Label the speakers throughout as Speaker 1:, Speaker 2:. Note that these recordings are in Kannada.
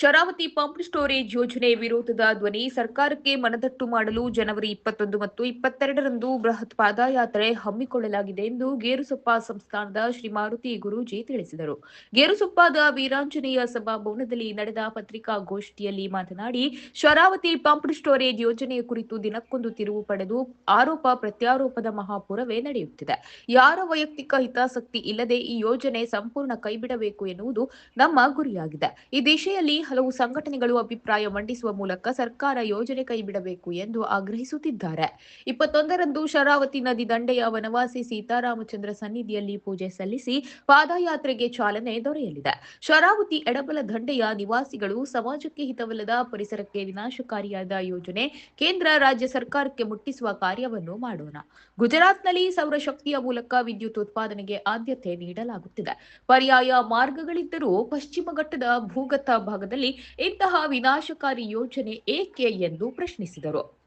Speaker 1: ಶರಾವತಿ ಪಂಪ್ ಸ್ಟೋರೇಜ್ ಯೋಜನೆ ವಿರೋಧದ ಧ್ವನಿ ಸರ್ಕಾರಕ್ಕೆ ಮನದಟ್ಟು ಮಾಡಲು ಜನವರಿ ಇಪ್ಪತ್ತೊಂದು ಮತ್ತು ಇಪ್ಪತ್ತೆರಡರಂದು ಬೃಹತ್ ಪಾದಯಾತ್ರೆ ಹಮ್ಮಿಕೊಳ್ಳಲಾಗಿದೆ ಎಂದು ಗೇರುಸೊಪ್ಪ ಸಂಸ್ಥಾನದ ಶ್ರೀ ಮಾರುತಿ ಗುರೂಜಿ ತಿಳಿಸಿದರು. ಗೇರುಸೊಪ್ಪದ ವೀರಾಂಜನೇಯ ಸಭಾಭವನದಲ್ಲಿ ನಡೆದ ಪತ್ರಿಕಾಗೋಷ್ಠಿಯಲ್ಲಿ ಮಾತನಾಡಿ, ಶರಾವತಿ ಪಂಪ್ ಸ್ಟೋರೇಜ್ ಯೋಜನೆಯ ಕುರಿತು ದಿನಕ್ಕೊಂದು ತಿರುವು ಪಡೆದು ಆರೋಪ ಪ್ರತ್ಯಾರೋಪದ ಮಹಾಪುರವೇ ನಡೆಯುತ್ತಿದೆ. ಯಾರ ವೈಯಕ್ತಿಕ ಹಿತಾಸಕ್ತಿ ಇಲ್ಲದೆ ಈ ಯೋಜನೆ ಸಂಪೂರ್ಣ ಕೈಬಿಡಬೇಕು ಎನ್ನುವುದು ನಮ್ಮ ಗುರಿಯಾಗಿದೆ. ಈ ದಿಶೆಯಲ್ಲಿ ಹಲವು ಸಂಘಟನೆಗಳು ಅಭಿಪ್ರಾಯ ಮಂಡಿಸುವ ಮೂಲಕ ಸರ್ಕಾರ ಯೋಜನೆ ಕೈಬಿಡಬೇಕು ಎಂದು ಆಗ್ರಹಿಸುತ್ತಿದ್ದಾರೆ. ಇಪ್ಪತ್ತೊಂದರಂದು ಶರಾವತಿ ನದಿ ದಂಡೆಯ ವನವಾಸಿ ಸೀತಾರಾಮಚಂದ್ರ ಸನ್ನಿಧಿಯಲ್ಲಿ ಪೂಜೆ ಸಲ್ಲಿಸಿ ಪಾದಯಾತ್ರೆಗೆ ಚಾಲನೆ ದೊರೆಯಲಿದೆ. ಶರಾವತಿ ಎಡಬಲ ದಂಡೆಯ ನಿವಾಸಿಗಳು ಸಮಾಜಕ್ಕೆ ಹಿತವಲ್ಲದ ಪರಿಸರಕ್ಕೆ ವಿನಾಶಕಾರಿಯಾದ ಯೋಜನೆ ಕೇಂದ್ರ ರಾಜ್ಯ ಸರ್ಕಾರಕ್ಕೆ ಮುಟ್ಟಿಸುವ ಕಾರ್ಯವನ್ನು ಮಾಡೋಣ. ಗುಜರಾತ್ನಲ್ಲಿ ಸೌರಶಕ್ತಿಯ ಮೂಲಕ ವಿದ್ಯುತ್ ಉತ್ಪಾದನೆಗೆ ಆದ್ಯತೆ ನೀಡಲಾಗುತ್ತಿದೆ. ಪರ್ಯಾಯ ಮಾರ್ಗಗಳಿದ್ದರೂ ಪಶ್ಚಿಮ ಘಟ್ಟದ ಭೂಗತ ಭಾಗದಲ್ಲಿ ಇಂತಹ ವಿನಾಶಕಾರಿ ಯೋಜನೆ ಏಕೆ ಎಂದು ಪ್ರಶ್ನಿಸಿದರು.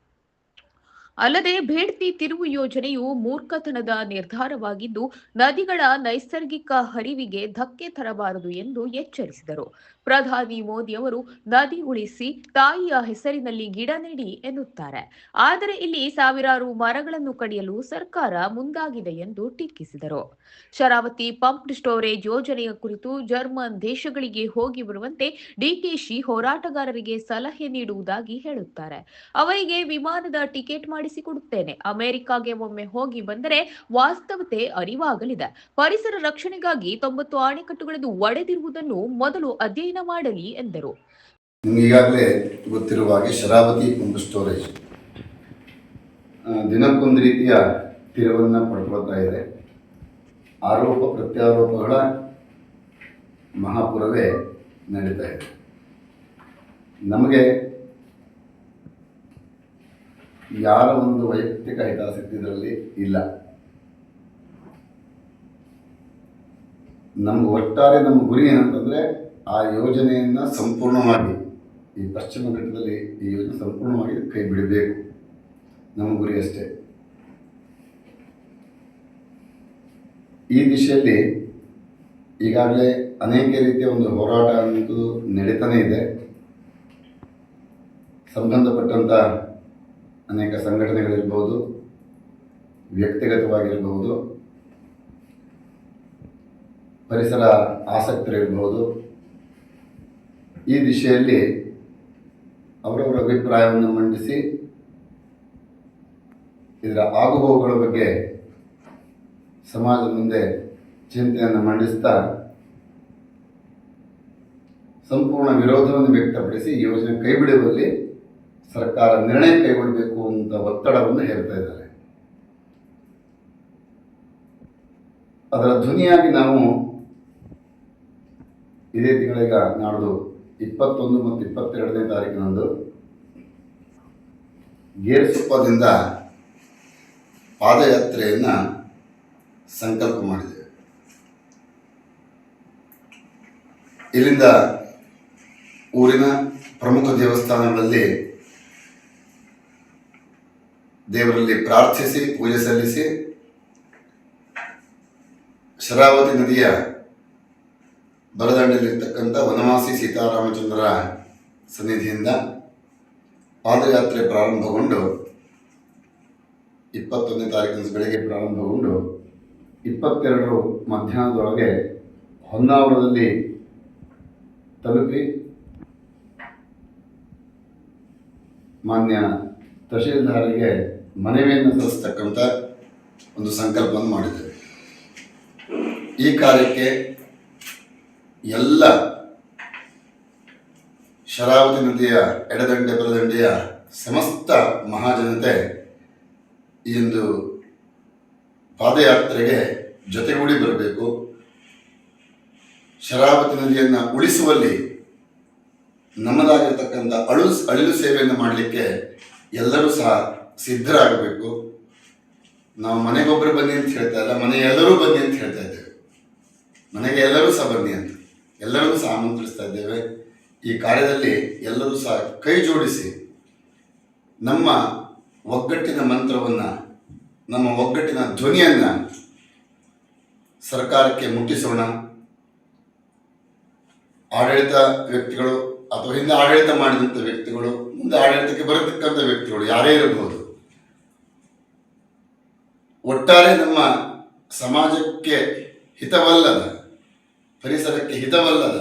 Speaker 1: ಅಲ್ಲದೆ ಬೇಡ್ತಿ ತಿರುವು ಯೋಜನೆಯು ಮೂರ್ಖತನದ ನಿರ್ಧಾರವಾಗಿದ್ದು, ನದಿಗಳ ನೈಸರ್ಗಿಕ ಹರಿವಿಗೆ ಧಕ್ಕೆ ತರಬಾರದು ಎಂದು ಎಚ್ಚರಿಸಿದರು. ಪ್ರಧಾನಿ ಮೋದಿ ಅವರು ನದಿ ಉಳಿಸಿ ತಾಯಿಯ ಹೆಸರಿನಲ್ಲಿ ಗಿಡ ನೆಡಿ ಎನ್ನುತ್ತಾರೆ. ಆದರೆ ಇಲ್ಲಿ ಸಾವಿರಾರು ಮರಗಳನ್ನು ಕಡಿಯಲು ಸರ್ಕಾರ ಮುಂದಾಗಿದೆ ಎಂದು ಟೀಕಿಸಿದರು. ಶರಾವತಿ ಪಂಪ್ ಸ್ಟೋರೇಜ್ ಯೋಜನೆಯ ಕುರಿತು ಜರ್ಮನ್ ದೇಶಗಳಿಗೆ ಹೋಗಿ ಬರುವಂತೆ ಡಿಕೆಶಿ ಹೋರಾಟಗಾರರಿಗೆ ಸಲಹೆ ನೀಡುವುದಾಗಿ ಹೇಳುತ್ತಾರೆ. ಅವರಿಗೆ ವಿಮಾನದ ಟಿಕೆಟ್ ಮಾಡಿಸಿಕೊಡುತ್ತೇನೆ. ಅಮೆರಿಕಾಗೆ ಒಮ್ಮೆ ಹೋಗಿ ಬಂದರೆ ವಾಸ್ತವತೆ ಅರಿವಾಗಲಿದೆ. ಪರಿಸರ ರಕ್ಷಣೆಗಾಗಿ ತೊಂಬತ್ತು ಅಣೆಕಟ್ಟುಗಳನ್ನು ಒಡೆದಿರುವುದನ್ನು ಮೊದಲು ಅಧ್ಯಯನ ಮಾಡಲಿ ಎಂದರು.
Speaker 2: ಈಗಾಗಲೇ ಗೊತ್ತಿರುವ ಹಾಗೆ ಶರಾವತಿ ಪಂಪ್ ಸ್ಟೋರೇಜ್ ದಿನಕ್ಕೊಂದು ರೀತಿಯ ತಿರುವನ್ನು ಪಡ್ಕೊಳ್ತಾ ಇದೆ. ಆರೋಪ, ಪ್ರತ್ಯಾರೋಪಗಳ ಮಹಾಪುರವೇ ನಡೀತಾ ಇದೆ. ನಮಗೆ ಯಾರ ಒಂದು ವೈಯಕ್ತಿಕ ಹಿತಾಸಕ್ತಿ ಇದರಲ್ಲಿ ಇಲ್ಲ. ನಮ್ಗೆ ಒಟ್ಟಾರೆ ನಮ್ಮ ಗುರಿ ಏನಂತಂದರೆ ಆ ಯೋಜನೆಯನ್ನು ಸಂಪೂರ್ಣವಾಗಿ ಈ ಪಶ್ಚಿಮ ಘಟ್ಟದಲ್ಲಿ ಈ ಯೋಜನೆ ಸಂಪೂರ್ಣವಾಗಿ ಕೈ ಬಿಡಬೇಕು. ನಮ್ಮ ಗುರಿ ಅಷ್ಟೇ. ಈ ದಿಶೆಯಲ್ಲಿ ಈಗಾಗಲೇ ಅನೇಕ ರೀತಿಯ ಒಂದು ಹೋರಾಟ ಅನ್ನೋದು ನಡೀತಾನೇ ಇದೆ. ಸಂಬಂಧಪಟ್ಟಂಥ ಅನೇಕ ಸಂಘಟನೆಗಳಿರ್ಬೋದು ವ್ಯಕ್ತಿಗತವಾಗಿರಬಹುದು ಪರಿಸರ ಆಸಕ್ತರಿರ್ಬೋದು ಈ ದಿಶೆಯಲ್ಲಿ ಅವರವರ ಅಭಿಪ್ರಾಯವನ್ನು ಮಂಡಿಸಿ ಇದರ ಆಗುಹೋಗುಗಳ ಬಗ್ಗೆ ಸಮಾಜದ ಮುಂದೆ ಚಿಂತೆಯನ್ನು ಮಂಡಿಸ್ತಾ ಸಂಪೂರ್ಣ ವಿರೋಧವನ್ನು ವ್ಯಕ್ತಪಡಿಸಿ ಯೋಜನೆ ಕೈಬಿಡುವಲ್ಲಿ ಸರ್ಕಾರ ನಿರ್ಣಯ ಕೈಗೊಳ್ಳಬೇಕು ಅಂತ ಒತ್ತಡವನ್ನು ಹೇಳ್ತಾ ಇದ್ದಾರೆ. ಅದರ ಧ್ವನಿಯಾಗಿ ನಾವು ಇದೇ ತಿಂಗಳೀಗ ನಾಡ್ದು ಇಪ್ಪತ್ತೊಂದು ಮತ್ತು ಇಪ್ಪತ್ತೆರಡನೇ ತಾರೀಕಿನಂದು ಗೇರ್ಸುಪ್ಪದಿಂದ ಪಾದಯಾತ್ರೆಯನ್ನು ಸಂಕಲ್ಪ ಮಾಡಿದೆ. ಇಲ್ಲಿಂದ ಊರಿನ ಪ್ರಮುಖ ದೇವಸ್ಥಾನಗಳಲ್ಲಿ ದೇವರಲ್ಲಿ ಪ್ರಾರ್ಥಿಸಿ, ಪೂಜೆ ಸಲ್ಲಿಸಿ, ಶರಾವತಿ ನದಿಯ ಬಲದಂಡೆಯಲ್ಲಿರ್ತಕ್ಕಂಥ ವನವಾಸಿ ಸೀತಾರಾಮಚಂದ್ರ ಸನ್ನಿಧಿಯಿಂದ ಪಾದಯಾತ್ರೆ ಪ್ರಾರಂಭಗೊಂಡು ಇಪ್ಪತ್ತೊಂದನೇ ತಾರೀಕಿನ ಬೆಳಗ್ಗೆ ಪ್ರಾರಂಭಗೊಂಡು ಇಪ್ಪತ್ತೆರಡು ಮಧ್ಯಾಹ್ನದೊಳಗೆ ಹೊನ್ನಾವರದಲ್ಲಿ ತಲುಪಿ ಮಾನ್ಯ ತಹಶೀಲ್ದಾರರಿಗೆ ಮನವಿಯನ್ನು ಸಲ್ಲಿಸ್ತಕ್ಕಂಥ ಒಂದು ಸಂಕಲ್ಪವನ್ನು ಮಾಡಿದ್ದೇವೆ. ಈ ಕಾರ್ಯಕ್ಕೆ ಎಲ್ಲ ಶರಾವತಿ ನದಿಯ ಎಡದಂಡೆ ಬಲದಂಡೆಯ ಸಮಸ್ತ ಮಹಾಜನತೆ ಈ ಒಂದು ಪಾದಯಾತ್ರೆಗೆ ಜೊತೆಗೂಡಿ ಬರಬೇಕು. ಶರಾವತಿ ನದಿಯನ್ನು ಉಳಿಸುವಲ್ಲಿ ನಮ್ಮದಾಗಿರ್ತಕ್ಕಂಥ ಅಳು ಅಳಿಲು ಸೇವೆಯನ್ನು ಮಾಡಲಿಕ್ಕೆ ಎಲ್ಲರೂ ಸಹ ಸಿದ್ಧರಾಗಬೇಕು. ನಾವು ಮನೆಗೊಬ್ಬರು ಬನ್ನಿ ಅಂತ ಹೇಳ್ತಾ ಇಲ್ಲ ಮನೆ ಎಲ್ಲರೂ ಬನ್ನಿ ಅಂತ ಹೇಳ್ತಾ ಇದ್ದೇವೆ. ಮನೆಗೆ ಎಲ್ಲರೂ ಸಹ ಬನ್ನಿ ಅಂತ. ಎಲ್ಲರಿಗೂ ಸಹ ಆಮಂತ್ರಿಸ್ತಾ ಇದ್ದೇವೆ. ಈ ಕಾರ್ಯದಲ್ಲಿ ಎಲ್ಲರೂ ಸಹ ಕೈ ಜೋಡಿಸಿ ನಮ್ಮ ಒಗ್ಗಟ್ಟಿನ ಮಂತ್ರವನ್ನು, ನಮ್ಮ ಒಗ್ಗಟ್ಟಿನ ಧ್ವನಿಯನ್ನು ಸರ್ಕಾರಕ್ಕೆ ಮುಟ್ಟಿಸೋಣ. ಆಡಳಿತ ವ್ಯಕ್ತಿಗಳು ಅಥವಾ ಹಿಂದೆ ಆಡಳಿತ ಮಾಡಿದಂಥ ವ್ಯಕ್ತಿಗಳು, ಮುಂದೆ ಆಡಳಿತಕ್ಕೆ ಬರತಕ್ಕಂಥ ವ್ಯಕ್ತಿಗಳು ಯಾರೇ ಇರಬಹುದು, ಒಟ್ಟಾರೆ ನಮ್ಮ ಸಮಾಜಕ್ಕೆ ಹಿತವಲ್ಲದ ಪರಿಸರಕ್ಕೆ ಹಿತವಲ್ಲದ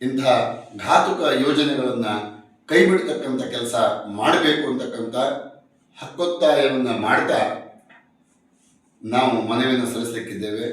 Speaker 2: ಇಂತಹ ಘಾತುಕ ಯೋಜನೆಗಳನ್ನು ಕೈ ಬಿಡ್ತಕ್ಕಂಥ ಕೆಲಸ ಮಾಡಬೇಕು ಅಂತಕ್ಕಂಥ ಹಕ್ಕೊತ್ತಾಯವನ್ನು ಮಾಡ್ತಾ ನಾವು ಮನವಿಯನ್ನು ಸಲ್ಲಿಸಲಿಕ್ಕಿದ್ದೇವೆ.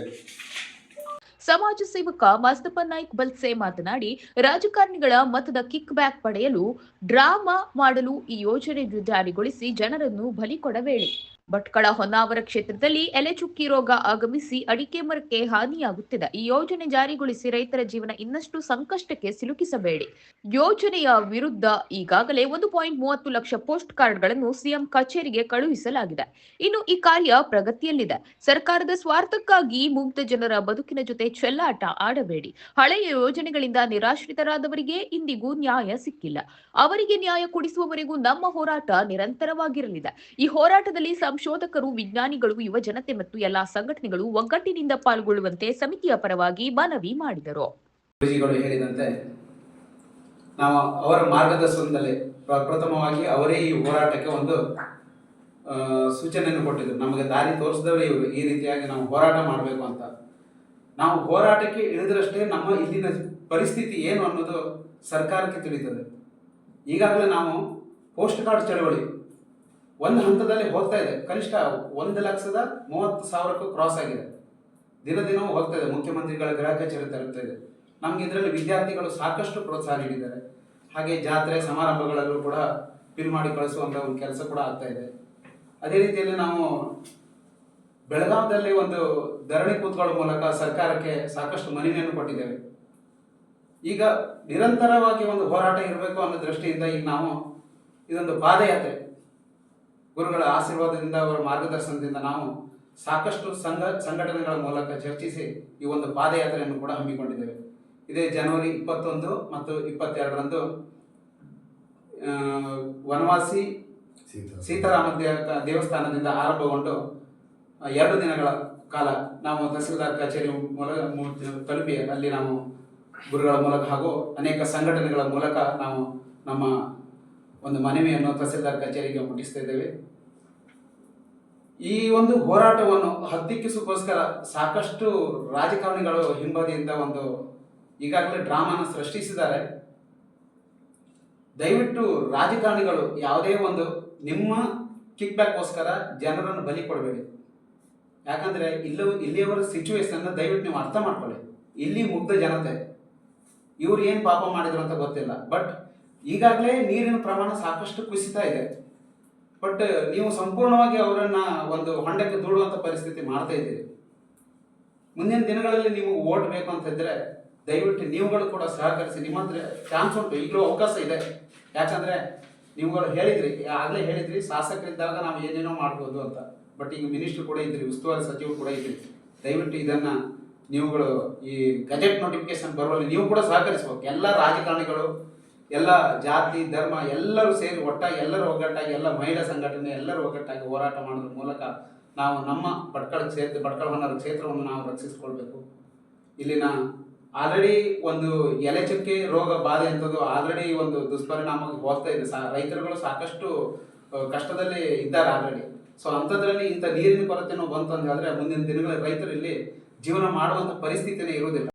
Speaker 1: ಸಮಾಜ ಸೇವಕ ಮಸ್ತಪ್ಪ ನಾಯ್ಕ್ ಬಲ್ಸೆ ಮಾತನಾಡಿ, ರಾಜಕಾರಣಿಗಳ ಮತದ ಕಿಕ್ ಬ್ಯಾಕ್ ಪಡೆಯಲು ಡ್ರಾಮಾ ಮಾಡಲು ಈ ಯೋಜನೆ ಜಾರಿಗೊಳಿಸಿ ಜನರನ್ನು ಬಲಿ ಕೊಡಬೇಡಿ. ಭಟ್ಕಳ ಹೊನ್ನಾವರ ಕ್ಷೇತ್ರದಲ್ಲಿ ಎಲೆಚುಕ್ಕಿ ರೋಗ ಆಗಮಿಸಿ ಅಡಿಕೆ ಮರಕ್ಕೆ ಹಾನಿಯಾಗುತ್ತಿದೆ. ಈ ಯೋಜನೆ ಜಾರಿಗೊಳಿಸಿ ರೈತರ ಜೀವನ ಇನ್ನಷ್ಟು ಸಂಕಷ್ಟಕ್ಕೆ ಸಿಲುಕಿಸಬೇಡಿ. ಯೋಜನೆಯ ವಿರುದ್ಧ ಈಗಾಗಲೇ ಒಂದು ಪಾಯಿಂಟ್ ಮೂವತ್ತು ಲಕ್ಷ ಪೋಸ್ಟ್ ಕಾರ್ಡ್ಗಳನ್ನು ಸಿಎಂ ಕಚೇರಿಗೆ ಕಳುಹಿಸಲಾಗಿದೆ. ಇನ್ನು ಈ ಕಾರ್ಯ ಪ್ರಗತಿಯಲ್ಲಿದೆ. ಸರ್ಕಾರದ ಸ್ವಾರ್ಥಕ್ಕಾಗಿ ಮುಗ್ಧ ಜನರ ಬದುಕಿನ ಜೊತೆ ಚೆಲ್ಲಾಟ ಆಡಬೇಡಿ. ಹಳೆಯ ಯೋಜನೆಗಳಿಂದ ನಿರಾಶ್ರಿತರಾದವರಿಗೆ ಇಂದಿಗೂ ನ್ಯಾಯ ಸಿಕ್ಕಿಲ್ಲ. ಅವರಿಗೆ ನ್ಯಾಯ ಕೊಡಿಸುವವರೆಗೂ ನಮ್ಮ ಹೋರಾಟ ನಿರಂತರವಾಗಿರಲಿದೆ. ಈ ಹೋರಾಟದಲ್ಲಿ ಸಂಶೋಧಕರು, ವಿಜ್ಞಾನಿಗಳು ಯುವ ಜನತೆ ಮತ್ತು ಎಲ್ಲಾ ಸಂಘಟನೆಗಳು ಒಗ್ಗಟ್ಟಿನಿಂದ ಪಾಲ್ಗೊಳ್ಳುವಂತೆ ಸಮಿತಿಯ ಪರವಾಗಿ ಮನವಿ ಮಾಡಿದರು.
Speaker 3: ಹೇಳಿದಂತೆ, ನಾವು ಅವರ ಮಾರ್ಗದರ್ಶನದಲ್ಲಿ ಪ್ರಥಮವಾಗಿ ಅವರೇ ಈ ಹೋರಾಟಕ್ಕೆ ಒಂದು ಸೂಚನೆಯನ್ನು ಕೊಟ್ಟಿದ್ರು. ನಮಗೆ ದಾರಿ ತೋರಿಸಿದವರೇ ಇವರು. ಈ ರೀತಿಯಾಗಿ ನಾವು ಹೋರಾಟ ಮಾಡಬೇಕು ಅಂತ. ನಾವು ಹೋರಾಟಕ್ಕೆ ಇಳಿದ್ರಷ್ಟೇ ನಮ್ಮ ಇಲ್ಲಿನ ಪರಿಸ್ಥಿತಿ ಏನು ಅನ್ನೋದು ಸರ್ಕಾರಕ್ಕೆ ತಿಳಿತದೆ. ಈಗಾಗಲೇ ನಾವು ಪೋಸ್ಟ್ ಕಾರ್ಡ್ ಚಳವಳಿ ಒಂದು ಹಂತದಲ್ಲಿ ಹೋಗ್ತಾ ಇದೆ. ಕನಿಷ್ಠ ಒಂದು ಲಕ್ಷದ ಮೂವತ್ತು ಸಾವಿರಕ್ಕೂ ಕ್ರಾಸ್ ಆಗಿದೆ. ದಿನ ದಿನವೂ ಹೋಗ್ತಾ ಇದೆ. ಮುಖ್ಯಮಂತ್ರಿಗಳ ಗೃಹ ಕಚೇರಿ ತರುತ್ತಾ ಇದೆ. ನಮ್ಗೆ ಇದರಲ್ಲಿ ವಿದ್ಯಾರ್ಥಿಗಳು ಸಾಕಷ್ಟು ಪ್ರೋತ್ಸಾಹ ನೀಡಿದ್ದಾರೆ. ಹಾಗೆ ಜಾತ್ರೆ, ಸಮಾರಂಭಗಳಲ್ಲೂ ಕೂಡ ಫಿಲ್ ಮಾಡಿ ಕಳಿಸುವಂಥ ಒಂದು ಕೆಲಸ ಕೂಡ ಆಗ್ತಾ ಇದೆ. ಅದೇ ರೀತಿಯಲ್ಲಿ ನಾವು ಬೆಳಗಾವದಲ್ಲಿ ಒಂದು ಧರಣಿ ಕೂತ್ಕೊಳ್ಳೋ ಮೂಲಕ ಸರ್ಕಾರಕ್ಕೆ ಸಾಕಷ್ಟು ಮನವಿಯನ್ನು ಕೊಟ್ಟಿದ್ದೇವೆ. ಈಗ ನಿರಂತರವಾಗಿ ಒಂದು ಹೋರಾಟ ಇರಬೇಕು ಅನ್ನೋ ದೃಷ್ಟಿಯಿಂದ ಈಗ ನಾವು ಇದೊಂದು ಪಾದಯಾತ್ರೆ. ಗುರುಗಳ ಆಶೀರ್ವಾದದಿಂದ ಅವರ ಮಾರ್ಗದರ್ಶನದಿಂದ ನಾವು ಸಾಕಷ್ಟು ಸಂಘ ಸಂಘಟನೆಗಳ ಮೂಲಕ ಚರ್ಚಿಸಿ ಈ ಒಂದು ಪಾದಯಾತ್ರೆಯನ್ನು ಕೂಡ ಹಮ್ಮಿಕೊಂಡಿದ್ದೇವೆ. ಇದೇ ಜನವರಿ ಇಪ್ಪತ್ತೊಂದು ಮತ್ತು ಇಪ್ಪತ್ತೆರಡರಂದು ವನವಾಸಿ ಸೀತಾರಾಮ ದೇವ ದೇವಸ್ಥಾನದಿಂದ ಆರಂಭಗೊಂಡು ಎರಡು ದಿನಗಳ ಕಾಲ ನಾವು ತಹಸೀಲ್ದಾರ್ ಕಚೇರಿ ಮೂಲಕ ತಲುಪಿ ಅಲ್ಲಿ ನಾವು ಗುರುಗಳ ಮೂಲಕ ಹಾಗೂ ಅನೇಕ ಸಂಘಟನೆಗಳ ಮೂಲಕ ನಾವು ನಮ್ಮ ಒಂದು ಮನವಿಯನ್ನು ತಹಸೀಲ್ದಾರ್ ಕಚೇರಿಗೆ ಮುಟ್ಟಿಸ್ತಾ ಇದ್ದೇವೆ. ಈ ಒಂದು ಹೋರಾಟವನ್ನು ಹತ್ತಿಕ್ಕಿಸೋಕ್ಕೋಸ್ಕರ ಸಾಕಷ್ಟು ರಾಜಕಾರಣಿಗಳು ಹಿಂಬದಿಯಿಂದ ಒಂದು ಈಗಾಗಲೇ ಡ್ರಾಮಾನ ಸೃಷ್ಟಿಸಿದ್ದಾರೆ. ದಯವಿಟ್ಟು ರಾಜಕಾರಣಿಗಳು ಯಾವುದೇ ಒಂದು ನಿಮ್ಮ ಕಿಕ್ ಬ್ಯಾಕ್ಗೋಸ್ಕರ ಜನರನ್ನು ಬಲಿ ಕೊಡಬೇಡಿ. ಯಾಕಂದ್ರೆ ಇಲ್ಲೂ ಇಲ್ಲಿಯವರ ಸಿಚುವೇಶನ್ ದಯವಿಟ್ಟು ನೀವು ಅರ್ಥ ಮಾಡ್ಕೊಳ್ಳಿ. ಇಲ್ಲಿ ಮುಗ್ಧ ಜನತೆ. ಇವ್ರು ಏನು ಪಾಪ ಮಾಡಿದ್ರು ಅಂತ ಗೊತ್ತಿಲ್ಲ. ಬಟ್ ಈಗಾಗಲೇ ನೀರಿನ ಪ್ರಮಾಣ ಸಾಕಷ್ಟು ಕುಸಿತ ಇದೆ. ಬಟ್ ನೀವು ಸಂಪೂರ್ಣವಾಗಿ ಅವರನ್ನ ಒಂದು ಹೊಂಡಕ್ಕೆ ದೂಡುವಂತ ಪರಿಸ್ಥಿತಿ ಮಾಡ್ತಾ ಇದ್ದೀರಿ. ಮುಂದಿನ ದಿನಗಳಲ್ಲಿ ನೀವು ಓಟ್ ಬೇಕು ಅಂತ ಇದ್ರೆ ದಯವಿಟ್ಟು ನೀವುಗಳು ಕೂಡ ಸಹಕರಿಸಿ. ನಿಮ್ಮ ಚಾನ್ಸ್ ಉಂಟು. ಈಗಲೂ ಅವಕಾಶ ಇದೆ. ಯಾಕಂದ್ರೆ ನೀವುಗಳು ಹೇಳಿದ್ರಿ. ಆಗಲೇ ಹೇಳಿದ್ರಿ, ಶಾಸಕರಿದ್ದಾಗ ನಾವು ಏನೇನೋ ಮಾಡ್ಬೋದು ಅಂತ. ಬಟ್ ಈಗ ಮಿನಿಸ್ಟರ್ ಕೂಡ ಇದ್ರಿ, ಉಸ್ತುವಾರಿ ಸಚಿವರು ಕೂಡ ಇದ್ರಿ. ದಯವಿಟ್ಟು ಇದನ್ನ ನೀವುಗಳು ಈ ಗಜೆಟ್ ನೋಟಿಫಿಕೇಶನ್ ಬರುವಲ್ಲಿ ನೀವು ಕೂಡ ಸಹಕರಿಸಬೇಕು. ಎಲ್ಲ ರಾಜಕಾರಣಿಗಳು ಎಲ್ಲ ಜಾತಿ, ಧರ್ಮ ಎಲ್ಲರೂ ಸೇರಿ ಒಟ್ಟಾಗಿ, ಎಲ್ಲರೂ ಒಗ್ಗಟ್ಟಾಗಿ, ಎಲ್ಲ ಮಹಿಳಾ ಸಂಘಟನೆ ಎಲ್ಲರೂ ಒಗ್ಗಟ್ಟಾಗಿ ಹೋರಾಟ ಮಾಡೋದ್ರ ಮೂಲಕ ನಾವು ನಮ್ಮ ಭಟ್ಕಳ ಕ್ಷೇತ್ರ, ಭಟ್ಕಳ ಹೊನ್ನಾವರ ಕ್ಷೇತ್ರವನ್ನು ನಾವು ರಕ್ಷಿಸಿಕೊಳ್ಬೇಕು. ಇಲ್ಲಿನ ಆಲ್ರೆಡಿ ಒಂದು ಎಲೆ ಚಕ್ಕೆ ರೋಗ ಬಾಧೆ ಅಂಥದ್ದು ಆಲ್ರೆಡಿ ಒಂದು ದುಷ್ಪರಿಣಾಮವಾಗಿ ಹೋಗ್ತಾ ಇದೆ. ಸಾ, ರೈತರುಗಳು ಸಾಕಷ್ಟು ಕಷ್ಟದಲ್ಲಿ ಇದ್ದಾರೆ ಆಲ್ರೆಡಿ ಸೊ ಅಂಥದ್ರಲ್ಲಿ ಇಂಥ ನೀರಿನ ಕೊರತೆನೂ ಬಂತು ಅಂತ ಹೇಳಿದ್ರೆ ಮುಂದಿನ ದಿನಗಳಲ್ಲಿ ರೈತರಲ್ಲಿ ಜೀವನ ಮಾಡುವಂಥ ಪರಿಸ್ಥಿತಿನೇ ಇರುವುದಿಲ್ಲ.